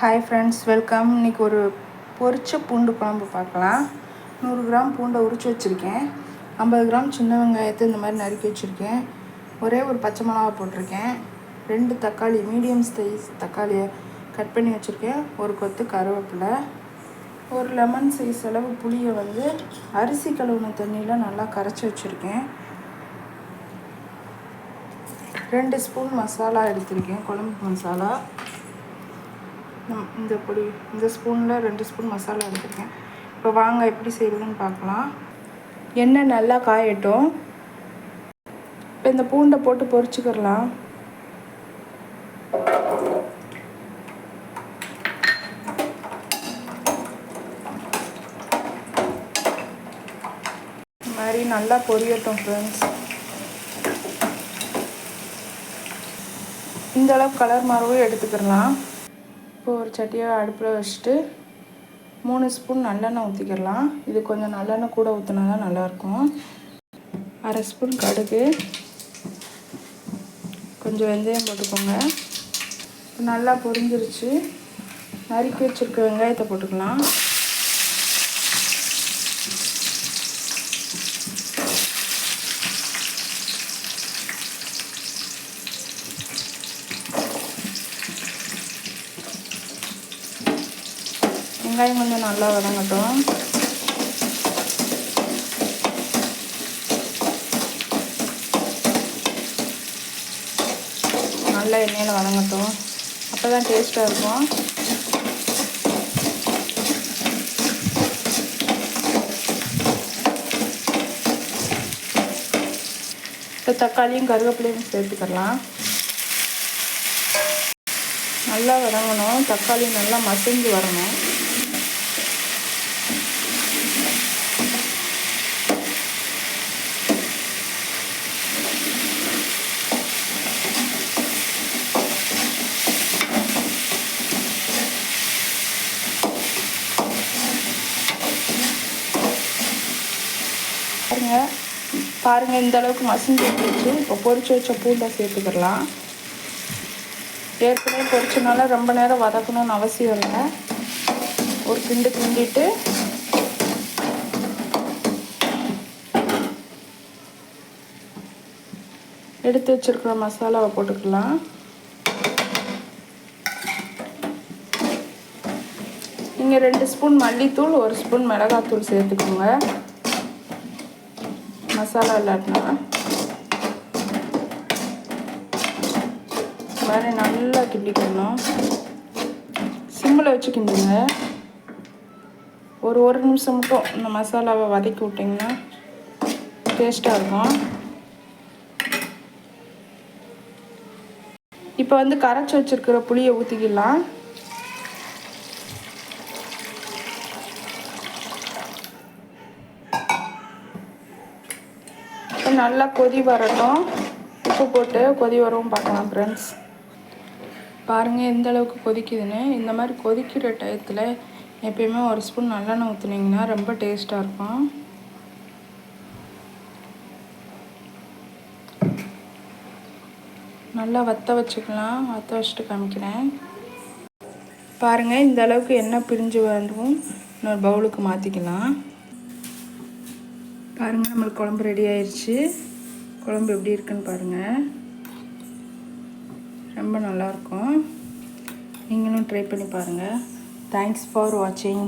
Hi friends welcome இன்றைக்கி ஒரு பொரிச்ச பூண்டு குழம்பு பார்க்கலாம். நூறு கிராம் பூண்டை உரித்து வச்சுருக்கேன். ஐம்பது கிராம் சின்ன வெங்காயத்தை இந்த மாதிரி நறுக்கி வச்சுருக்கேன். ஒரே ஒரு பச்சை மிளகா போட்டிருக்கேன். ரெண்டு தக்காளி மீடியம் சைஸ் தக்காளியை கட் பண்ணி வச்சுருக்கேன். ஒரு கொத்து கருவேப்பிலை. ஒரு லெமன் சைஸ் அளவு புளியை வந்து அரிசி கழுவுன தண்ணியில் நல்லா கரைச்சி வச்சுருக்கேன். ரெண்டு ஸ்பூன் மசாலா எடுத்திருக்கேன் குழம்பு மசாலா. இந்த பொடி இந்த ஸ்பூனில் ரெண்டு ஸ்பூன் மசாலா எடுத்துருக்கேன். இப்போ வாங்க எப்படி செய்கிறதுன்னு பார்க்கலாம். எண்ணெய் நல்லா காயட்டும். இப்போ இந்த பூண்டை போட்டு பொரிச்சுக்கிடலாம் இந்த மாதிரி நல்லா பொரியட்டும் ஃப்ரெண்ட்ஸ் இந்த அளவு கலர் மாறவும் எடுத்துக்கிடலாம் இப்போ ஒரு சட்டியை அடுப்பில் வச்சுட்டு மூணு ஸ்பூன் நல்லெண்ணெய் ஊற்றிக்கிடலாம். இது கொஞ்சம் நல்லெண்ணெய் கூட ஊற்றினா தான் நல்லாயிருக்கும். அரை ஸ்பூன் கடுகு. கொஞ்சம் வெந்தயம் போட்டுக்கோங்க. நல்லா பொரிஞ்சிருச்சு. நறுக்கி வச்சுருக்க வெங்காயத்தை போட்டுக்கலாம். வெங்காயம் கொஞ்சம் நல்லா வதங்கட்டும். நல்லா எண்ணெயில் வதங்கட்டும். அப்போ தான் டேஸ்ட்டாக இருக்கும். இப்போ தக்காளியும் கருவேப்பிலையும் சேர்த்துக்கலாம். நல்லா வதங்கணும். தக்காளி நல்லா மசிஞ்சு வரணும். பாருங்க. பாருங்கள் இந்த அளவுக்கு மசிஞ்சு வந்துருச்சு. இப்போ பொரிச்சு வச்ச பூண்டை சேர்த்துக்கிடலாம். ஏற்கனவே பொரிச்சனால ரொம்ப நேரம் வதக்கணும்னு அவசியம் இல்லை. ஒரு கிண்டு கிண்டிட்டு எடுத்து வச்சிருக்கிற மசாலாவை போட்டுக்கலாம். நீங்கள் ரெண்டு ஸ்பூன் மல்லித்தூள் ஒரு ஸ்பூன் மிளகாத்தூள் சேர்த்துக்கோங்க. மசாலா இல்லாட்டினா மாதிரி நல்லா கிண்டிக்கணும் சிம்மில் வச்சு கிண்டுங்க. ஒரு ஒரு நிமிஷம் மட்டும் இந்த மசாலாவை வதக்கி விட்டிங்கன்னா டேஸ்ட்டாக இருக்கும். இப்போ வந்து கரைச்சி வச்சுருக்கிற புளியை ஊற்றிக்கலாம் நல்லா கொதி வரட்டும். உப்பு போட்டு கொதி வரவும் பார்க்கலாம் ஃப்ரெண்ட்ஸ் பாருங்கள் எந்த அளவுக்கு கொதிக்குதுன்னு. இந்த மாதிரி கொதிக்கிற டயத்தில் எப்பயுமே ஒரு ஸ்பூன் நல்லெண்ணெய் ஊற்றுனீங்கன்னா ரொம்ப டேஸ்ட்டாக இருக்கும். நல்லா வற்ற வச்சுக்கலாம். வற்ற வச்சுட்டு காமிக்கிறேன். பாருங்கள் இந்த அளவுக்கு எண்ணெய் பிரிஞ்சு வேண்டும் இன்னொரு பவுலுக்கு மாற்றிக்கலாம் பாருங்கள் நம்மளுக்கு குழம்பு ரெடி ஆயிடுச்சு குழம்பு எப்படி இருக்குன்னு பாருங்கள் ரொம்ப நல்லாயிருக்கும் நீங்களும் ட்ரை பண்ணி பாருங்கள் தேங்க்ஸ் ஃபார் வாட்சிங்